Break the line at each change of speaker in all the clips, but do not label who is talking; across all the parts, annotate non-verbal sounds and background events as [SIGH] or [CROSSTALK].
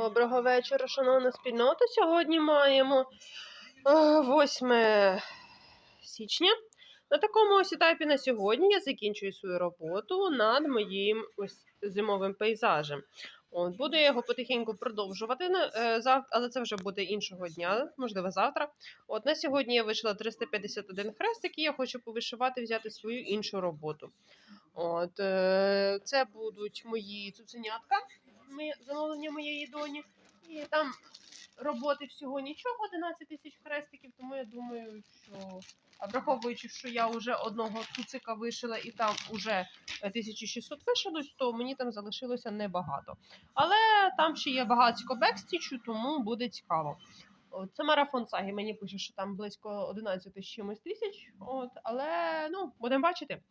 Доброго вечора, шановна спільнота. Сьогодні маємо е, 8 січня. На такому ось етапі на сьогодні я закінчую свою роботу над моїм ось зимовим пейзажем. От, буду я його потихеньку продовжувати, на- е, зав- але це вже буде іншого дня, можливо, завтра. От на сьогодні я вишила 351 хрестик, і я хочу повишивати, взяти свою іншу роботу. От, е, це будуть мої цуценятка, замовлення моєї доні. І там роботи всього нічого, 11 тисяч хрестиків, тому я думаю, що. А враховуючи, що я вже одного цуцика вишила і там вже е, 1600 вишилось, то мені там залишилося небагато. Але там ще є багатько бекстічу, тому буде цікаво. Це марафон саги. Мені пише, що там близько 11 з чимось тисяч. От, але ну, будемо бачити,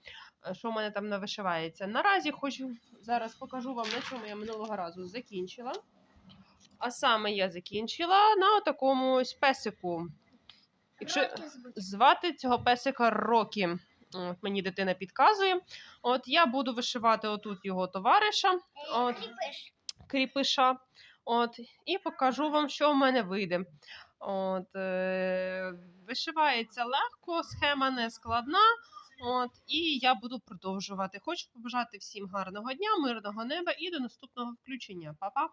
е, що в мене там навишивається. Наразі хочу зараз покажу вам, на чому я минулого разу закінчила. А саме я закінчила на такому ось песику. Якщо звати цього песика Рокі. От, мені дитина підказує. От я буду вишивати отут його товариша,
Е,
от.
Кріпиш.
кріпиша. От, і покажу вам, що в мене вийде. От, е, вишивається легко, схема не складна. От, і я буду продовжувати. Хочу побажати всім гарного дня, мирного неба і до наступного включення. Па-па!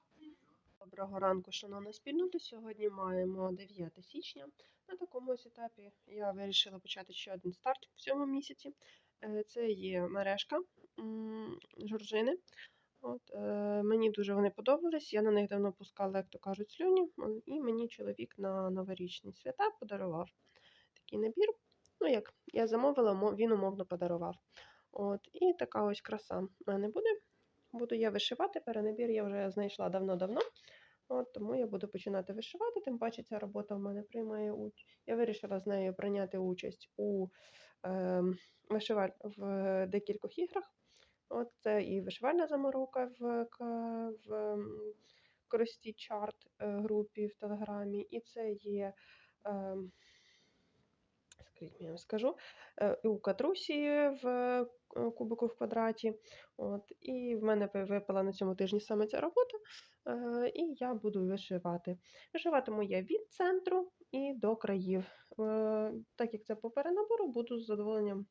Доброго ранку, шановна спільнота. Сьогодні маємо 9 січня. На такому ось етапі я вирішила почати ще один старт в цьому місяці. Е, Це є мережка жоржини. От, е, мені дуже вони подобались. Я на них давно пускала, як то кажуть, слюні. І мені чоловік на новорічні свята подарував такий набір. Ну, як я замовила, він умовно подарував. От, і така ось краса в мене буде. Буду я вишивати. Перенабір я вже знайшла давно-давно. От, тому я буду починати вишивати. Тим паче ця робота в мене приймає участь. Я вирішила з нею прийняти участь у е, вишиваль... в декількох іграх. От це і вишивальна заморока в, в користі чарт е, групі в Телеграмі, і це є. Я вам скажу, і у Катрусі в е, кубику в квадраті. От, і в мене випала на цьому тижні саме ця робота, і я буду вишивати. Вишиватиму я від центру і до країв. Е, Так як це по перенабору, буду з задоволенням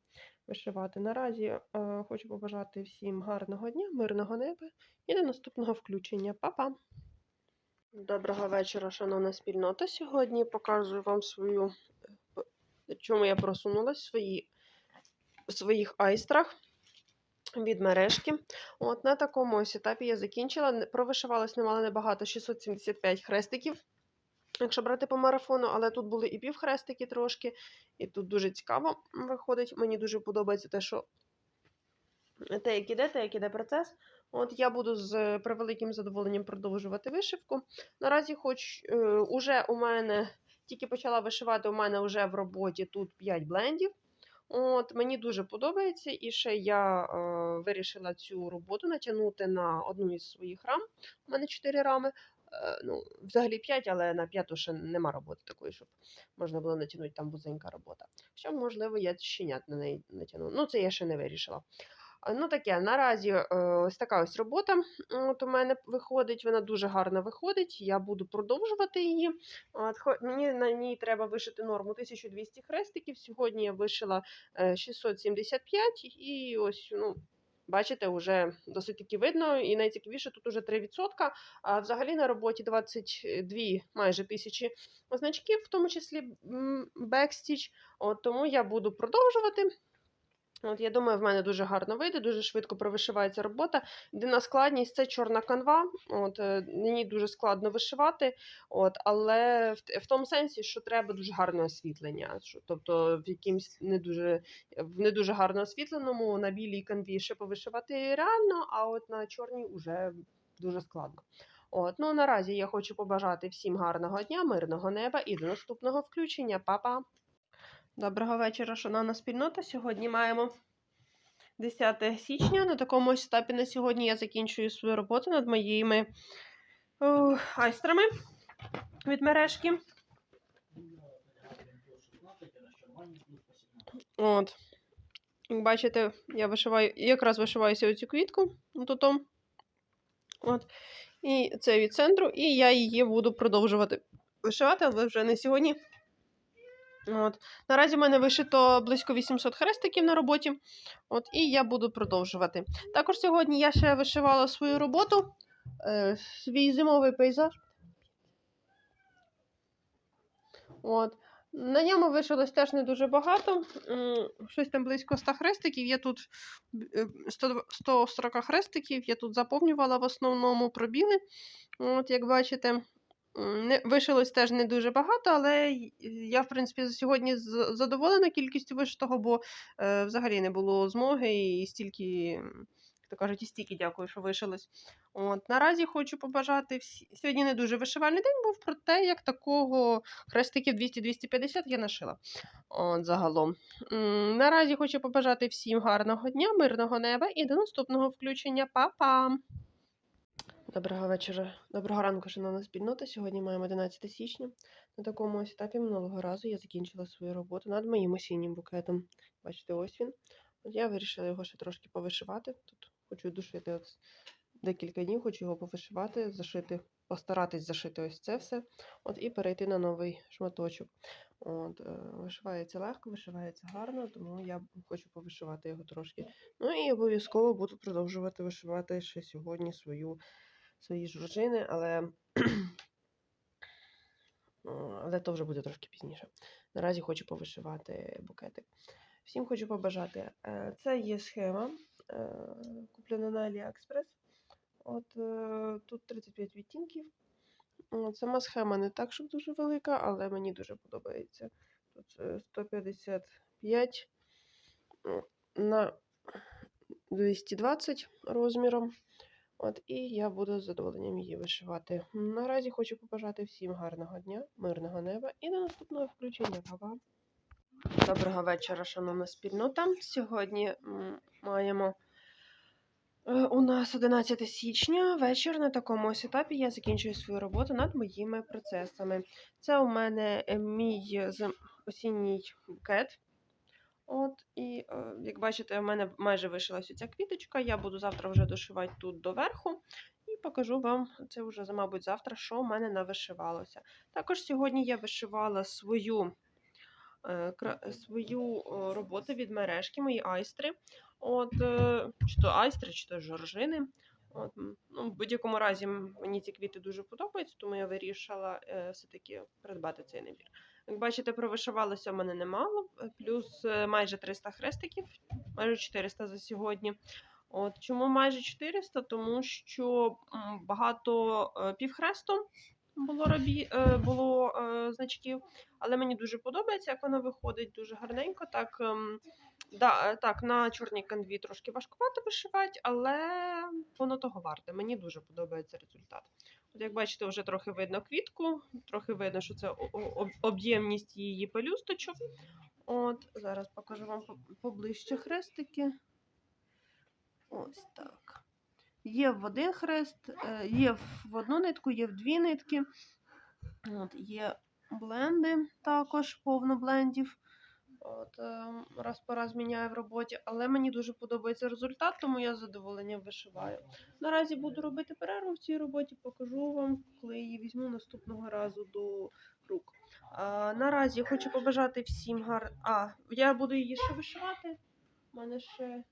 вишивати. Наразі е, хочу побажати всім гарного дня, мирного неба і до наступного включення. Па-па! Доброго вечора, шановна спільнота. Сьогодні показую вам свою, чому я просунулась в свої, в своїх айстрах від мережки. От на такому ось етапі я закінчила. Провишивалась немало небагато 675 хрестиків. Якщо брати по марафону, але тут були і півхрестики трошки, і тут дуже цікаво виходить. Мені дуже подобається те, що те, як іде, те, як іде процес. От я буду з превеликим задоволенням продовжувати вишивку. Наразі, хоч е, уже у мене тільки почала вишивати, у мене вже в роботі тут 5 блендів. От, мені дуже подобається, і ще я е, вирішила цю роботу натягнути на одну із своїх рам. У мене 4 рами. Е, ну, взагалі 5, але на п'яту ще нема роботи такої, щоб можна було натягнути там вузенька робота. Що, можливо, я щенят на неї натягну. Ну, це я ще не вирішила. А, Ну, таке, наразі е, ось така ось робота от у мене виходить, вона дуже гарно виходить. Я буду продовжувати її. От, мені на ній треба вишити норму 1200 хрестиків. Сьогодні я вишила е, 675 і ось, ну. Бачите, вже досить таки видно, і найцікавіше тут уже 3%. А взагалі на роботі 22 майже тисячі значків, в тому числі бекстіч. От тому я буду продовжувати. От, я думаю, в мене дуже гарно вийде, дуже швидко провишивається робота. Єдина складність це чорна канва. От, е, мені дуже складно вишивати, от, але в, в тому сенсі, що треба дуже гарне освітлення. Що, тобто в якимсь не дуже, в не дуже гарно освітленому на білій канві ще повишивати реально, а от на чорній вже дуже складно. От, ну, наразі я хочу побажати всім гарного дня, мирного неба і до наступного включення. Па-па! Доброго вечора, шановна спільнота. Сьогодні маємо 10 січня. На такому ось етапі на сьогодні я закінчую свою роботу над моїми о, айстрами від мережки. От. Як бачите, я вишиваю, якраз вишиваюся оцю квітку. От. От. І це від центру, і я її буду продовжувати вишивати, але вже не сьогодні. От. Наразі в мене вишито близько 800 хрестиків на роботі. От, і я буду продовжувати. Також сьогодні я ще вишивала свою роботу, е, свій зимовий пейзаж. От. На ньому вишилось теж не дуже багато. Щось там близько 100 хрестиків. Я тут е, 100 140 хрестиків, я тут заповнювала в основному пробіли. От, як бачите, вишилось теж не дуже багато, але я, в принципі, сьогодні задоволена кількістю вишитого, бо е, взагалі не було змоги і стільки, як то кажуть, і стільки дякую, що вишилось. От, наразі хочу побажати всі. Сьогодні не дуже вишивальний день був, проте як такого хрестиків 200-250 я нашила. От, загалом. Наразі хочу побажати всім гарного дня, мирного неба і до наступного включення. Па-па! Доброго вечора, доброго ранку, шановна спільнота. Сьогодні маємо 11 січня. На такому ось етапі минулого разу я закінчила свою роботу над моїм осіннім букетом. Бачите, ось він. От я вирішила його ще трошки повишивати. Тут хочу душити от декілька днів, хочу його повишивати, зашити, постаратись зашити ось це все. От і перейти на новий шматочок. От, е, вишивається легко, вишивається гарно, тому я хочу повишивати його трошки. Ну і обов'язково буду продовжувати вишивати ще сьогодні свою, свої жоржини, але, [CLEARS THROAT] але то вже буде трошки пізніше. Наразі хочу повишивати букетик. Всім хочу побажати. е, Це є схема, е, куплена на AliExpress. От е, тут 35 відтінків. Сама схема не так, щоб дуже велика, але мені дуже подобається. Тут е, 155 на 220 розміром. От, і я буду з задоволенням її вишивати. Наразі хочу побажати всім гарного дня, мирного неба і до наступного включення. Па-па! Доброго вечора, шановна спільнота. Сьогодні маємо е, у нас 11 січня, вечір. На такому ось етапі я закінчую свою роботу над моїми процесами. Це у мене е, мій осінній букет. От, і е, як бачите, в мене майже вишилася ця квіточка. Я буду завтра вже дошивати тут доверху. І покажу вам це вже, мабуть, завтра, що в мене навишивалося. Також сьогодні я вишивала свою е, свою е, роботу від мережки, мої айстри. От, чи то айстри, чи то жоржини. От, ну, в будь-якому разі мені ці квіти дуже подобаються, тому я вирішила все-таки придбати цей набір. Як бачите, провишивалося в мене немало, е, плюс е, майже 300 хрестиків, майже 400 за сьогодні. От, чому майже 400? Тому що багато е, півхрестом було, робі, було значків. Але мені дуже подобається, як воно виходить дуже гарненько. Так, ем, да, так на чорній канві трошки важкувато вишивати, але воно того варте. Мені дуже подобається результат. От як бачите, вже трохи видно квітку, трохи видно, що це об'ємність її пелюсточок. От, зараз покажу вам поближче хрестики. Ось так. Є в один хрест, е, є в одну нитку, є в дві нитки. От, є бленди також, повно блендів. От, е, раз по раз міняю в роботі, але мені дуже подобається результат, тому я з задоволенням вишиваю. Наразі буду робити перерву в цій роботі, покажу вам, коли її візьму наступного разу до рук. А, наразі хочу побажати всім гар. А, я буду її ще вишивати. У мене ще.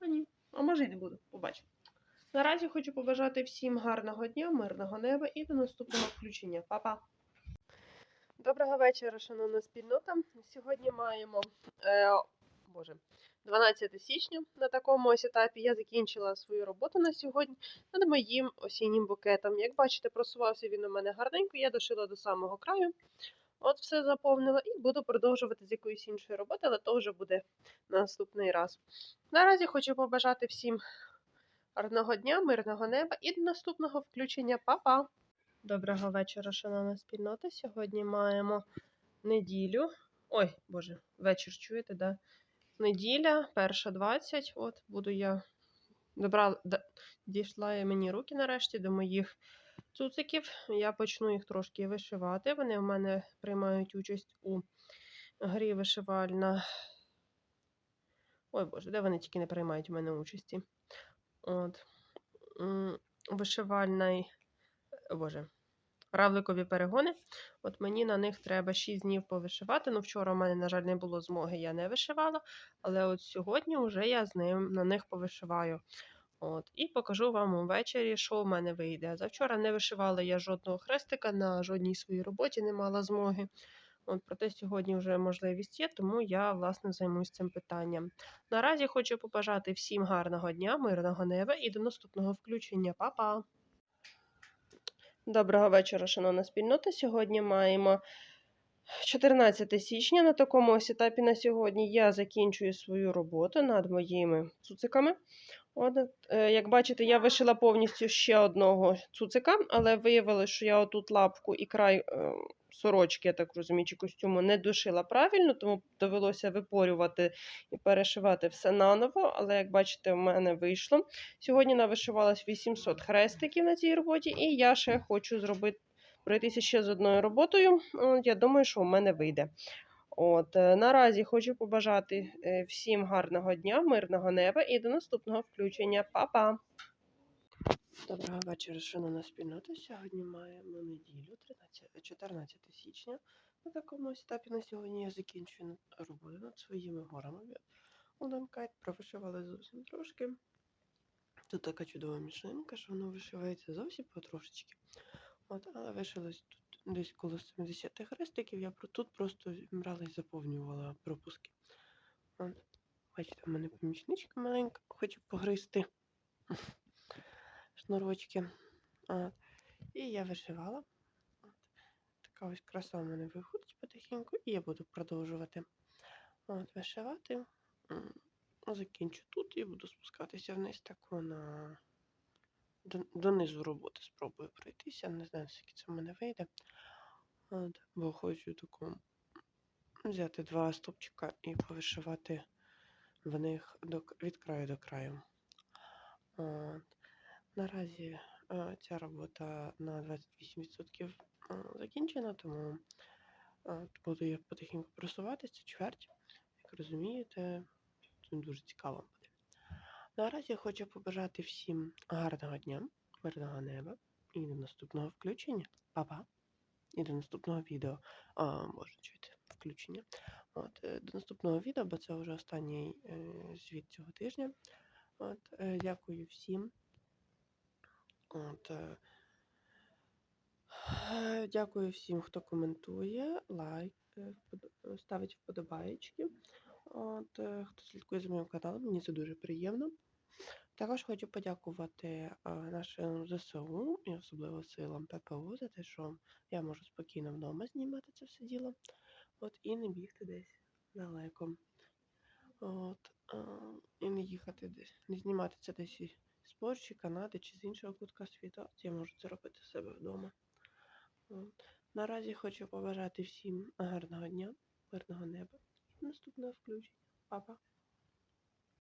А ні, а може й не буду, побачимо. Наразі хочу побажати всім гарного дня, мирного неба і до наступного включення. Па-па! Доброго вечора, шановна спільнота. Сьогодні маємо е, Боже, 12 січня. На такому ось етапі я закінчила свою роботу на сьогодні над моїм осіннім букетом. Як бачите, просувався він у мене гарненько, я дошила до самого краю. От все заповнила і буду продовжувати з якоїсь іншої роботи, але то вже буде на наступний раз. Наразі хочу побажати всім гарного дня, мирного неба і до наступного включення. Па-па! Доброго вечора, шановна спільнота. Сьогодні маємо неділю. Ой, Боже, вечір чуєте, да? Неділя, перша 20. От буду я добрала, дійшла я мені руки нарешті до моїх цуциків. Я почну їх трошки вишивати. Вони в мене приймають участь у грі вишивальна. Ой Боже, де вони тільки не приймають у мене участі. От. Вишивальний, боже, равликові перегони. От мені на них треба 6 днів повишивати. Ну, вчора в мене, на жаль, не було змоги, я не вишивала, але от сьогодні вже я з ним на них повишиваю. От, і покажу вам увечері, що в мене вийде. Завчора не вишивала я жодного хрестика, на жодній своїй роботі не мала змоги. От, проте сьогодні вже можливість є, тому я власне займусь цим питанням. Наразі хочу побажати всім гарного дня, мирного неба і до наступного включення. Па-па! Доброго вечора, шановна спільнота. Сьогодні маємо 14 січня. На такому ось етапі на сьогодні я закінчую свою роботу над моїми цуциками. От, е, як бачите, я вишила повністю ще одного цуцика, але виявилося, що я отут лапку і край е, сорочки, я так розумію, чи костюму не дошила правильно, тому довелося випорювати і перешивати все наново. Але, як бачите, в мене вийшло. Сьогодні навишивалось 800 хрестиків на цій роботі, і я ще хочу зробити пройтися ще з одною роботою. Я думаю, що в мене вийде. От, е, наразі хочу побажати е, всім гарного дня, мирного неба і до наступного включення. Па-па! Доброго вечора, шановна спільнота. Сьогодні маємо неділю, 13, 14 січня. На такому етапі на сьогодні я закінчую роботу над своїми горами. У Удомкайт провишивали зовсім трошки. Тут така чудова мішенка, що воно вишивається зовсім потрошечки. От, але вишилось тут десь коло 70 хрестиків. Я тут просто брала і заповнювала пропуски. От, бачите, в мене помічничка маленька, хоче погризти шнурочки. От, і я вишивала. От, така ось краса в мене виходить потихеньку, і я буду продовжувати от, вишивати. Закінчу тут і буду спускатися вниз тако на донизу роботи спробую пройтися. Не знаю, скільки це в мене вийде. От, бо хочу таку взяти два стопчика і повишивати в них до, від краю до краю. От. Наразі е, ця робота на 28% е, закінчена, тому е, буду я потихеньку просуватися, чверть. Як розумієте, це дуже цікаво буде. Наразі хочу побажати всім гарного дня, мирного неба і до наступного включення. Па-па! І до наступного відео. А, може, чуєте, включення. От, до наступного відео, бо це вже останній звіт цього тижня. От, дякую всім. От, е, е, дякую всім, хто коментує, лайк, е, ставить вподобаєчки. От, хто слідкує за моїм каналом, мені це дуже приємно. Також хочу подякувати нашим ЗСУ і особливо силам ППО за те, що я можу спокійно вдома знімати це все діло. От, і не бігти десь далеко. От, і не їхати десь, не знімати це десь з Польщі, Канади чи з іншого кутка світу. Я можу це робити в себе вдома. Наразі хочу побажати всім гарного дня, мирного неба і наступного включення. Па-па!